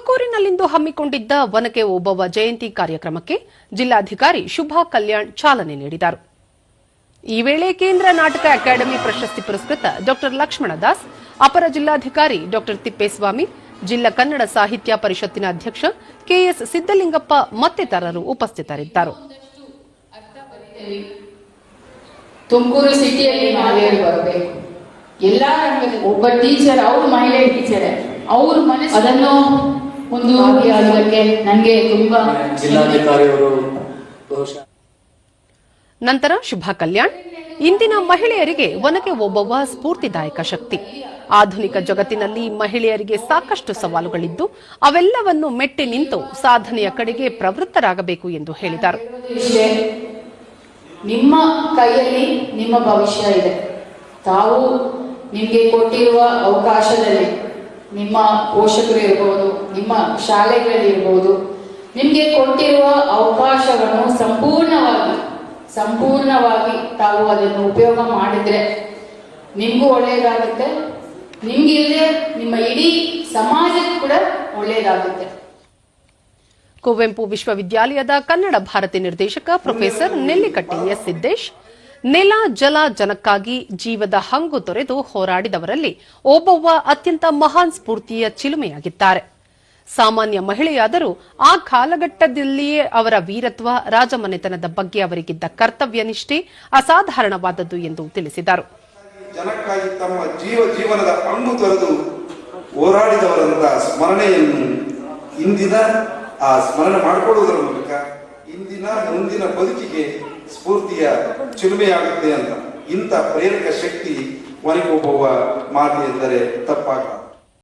ತುಮಕೂರಿನಲ್ಲಿಂದು ಹಮ್ಮಿಕೊಂಡಿದ್ದ ಒನಕೆ ಓಬವ್ವ ಜಯಂತಿ ಕಾರ್ಯಕ್ರಮಕ್ಕೆ ಜಿಲ್ಲಾಧಿಕಾರಿ ಶುಭಾ ಕಲ್ಯಾಣ್ ಚಾಲನೆ ನೀಡಿದರು. ಈ ವೇಳೆ ಕೇಂದ್ರ ನಾಟಕ ಅಕಾಡೆಮಿ ಪ್ರಶಸ್ತಿ ಪುರಸ್ಕೃತ ಡಾ ಲಕ್ಷ್ಮಣ ದಾಸ್, ಅಪರ ಜಿಲ್ಲಾಧಿಕಾರಿ ಡಾ ತಿಪ್ಪೇಸ್ವಾಮಿ, ಜಿಲ್ಲಾ ಕನ್ನಡ ಸಾಹಿತ್ಯ ಪರಿಷತ್ತಿನ ಅಧ್ಯಕ್ಷ ಕೆಎಸ್ ಸಿದ್ದಲಿಂಗಪ್ಪ ಮತ್ತಿತರರು ಉಪಸ್ಥಿತರಿದ್ದರು. ತುಮಕೂರು ಸಿಟಿಯಲ್ಲಿ ಮಹಿಳೆಯರು ಬರಬೇಕು. ಎಲ್ಲ ಒಬ್ಬ ಟೀಚರ್ ಅವ್ರ ಮಹಿಳೆ ಟೀಚರ್ ಅವ್ರ ಅದನ್ನು ಒಂದು ಭಾಗಿಯಾಗೋದಕ್ಕೆ ನಂಗೆ ತುಂಬಾ ಜಿಲ್ಲಾಧಿಕಾರಿಯವರು ನಂತರ ಶುಭ ಕಲ್ಯಾಣ್. ಇಂದಿನ ಮಹಿಳೆಯರಿಗೆ ಒನಕೆ ಒಬ್ಬವ ಸ್ಫೂರ್ತಿದಾಯಕ ಶಕ್ತಿ. ಆಧುನಿಕ ಜಗತ್ತಿನಲ್ಲಿ ಮಹಿಳೆಯರಿಗೆ ಸಾಕಷ್ಟು ಸವಾಲುಗಳಿದ್ದು ಅವೆಲ್ಲವನ್ನು ಮೆಟ್ಟಿ ನಿಂತು ಸಾಧನೆಯ ಕಡೆಗೆ ಪ್ರವೃತ್ತರಾಗಬೇಕು ಎಂದು ಹೇಳಿದರು. ನಿಮ್ಮ ಕೈಯಲ್ಲಿ ನಿಮ್ಮ ಭವಿಷ್ಯ ಇದೆ. ತಾವು ನಿಮಗೆ ಕೊಟ್ಟಿರುವ ಅವಕಾಶದಲ್ಲಿ ನಿಮ್ಮ ಪೋಷಕರು ಇರ್ಬೋದು, ನಿಮ್ಮ ಶಾಲೆಗಳಿರ್ಬೋದು ನಿಮಗೆ ಕೊಟ್ಟಿರುವ ಅವಕಾಶವನ್ನು ಸಂಪೂರ್ಣವಾಗಿ ಸಂಪೂರ್ಣವಾಗಿ ತಾವು ಅದನ್ನು ಉಪಯೋಗ ಮಾಡಿದ್ರೆ ನಿಮಗೂ ಒಳ್ಳೆಯದಾಗುತ್ತೆ ನಿಮ್ಗಿಲ್ಲದೆ ನಿಮ್ಮ ಇಡೀ ಸಮಾಜಕ್ಕೆ ಕೂಡ ಒಳ್ಳೆಯದಾಗುತ್ತೆ ಕುವೆಂಪು ವಿಶ್ವವಿದ್ಯಾಲಯದ ಕನ್ನಡ ಭಾರತಿ ನಿರ್ದೇಶಕ ಪ್ರೊಫೆಸರ್ ನೆಲ್ಲಿಕಟ್ಟಿ ಎಸ್ ಸಿದ್ದೇಶ್ ನೆಲ ಜಲ ಜನಕ್ಕಾಗಿ ಜೀವದ ಹಂಗು ತೊರೆದು ಹೋರಾಡಿದವರಲ್ಲಿ ಓಬವ್ವ ಅತ್ಯಂತ ಮಹಾನ್ ಸ್ಫೂರ್ತಿಯ ಚಿಲುಮೆಯಾಗಿದ್ದಾರೆ. ಸಾಮಾನ್ಯ ಮಹಿಳೆಯಾದರೂ ಆ ಕಾಲಘಟ್ಟದಲ್ಲಿಯೇ ಅವರ ವೀರತ್ವ, ರಾಜಮನೆತನದ ಬಗ್ಗೆ ಅವರಿಗಿದ್ದ ಕರ್ತವ್ಯ ನಿಷ್ಠೆ ಅಸಾಧಾರಣವಾದದ್ದು ಎಂದು ತಿಳಿಸಿದರು. ಜನಕ್ಕಾಗಿ ತಮ್ಮ ಜೀವ ಜೀವನದ ಹಂಗು ತೊರೆದು ಹೋರಾಡಿದವರಂತ ಸ್ಮರಣೆಯನ್ನು ಇಂದಿನ ಆ ಸ್ಮರಣೆ ಮಾಡಿಕೊಳ್ಳುವುದರ ಮೂಲಕ ಇಂದಿನ ಮುಂದಿನ ಬದುಕಿಗೆ ಸ್ಫೂರ್ತಿಯ ಚಿಲುಮೆಯಾಗುತ್ತೆ ಅಂತ ಇಂಥ ಪ್ರೇರಕ ಶಕ್ತಿ ಒನಗೊಬ್ಬವ ಮಾತು ಎಂದರೆ ತಪ್ಪಾಗ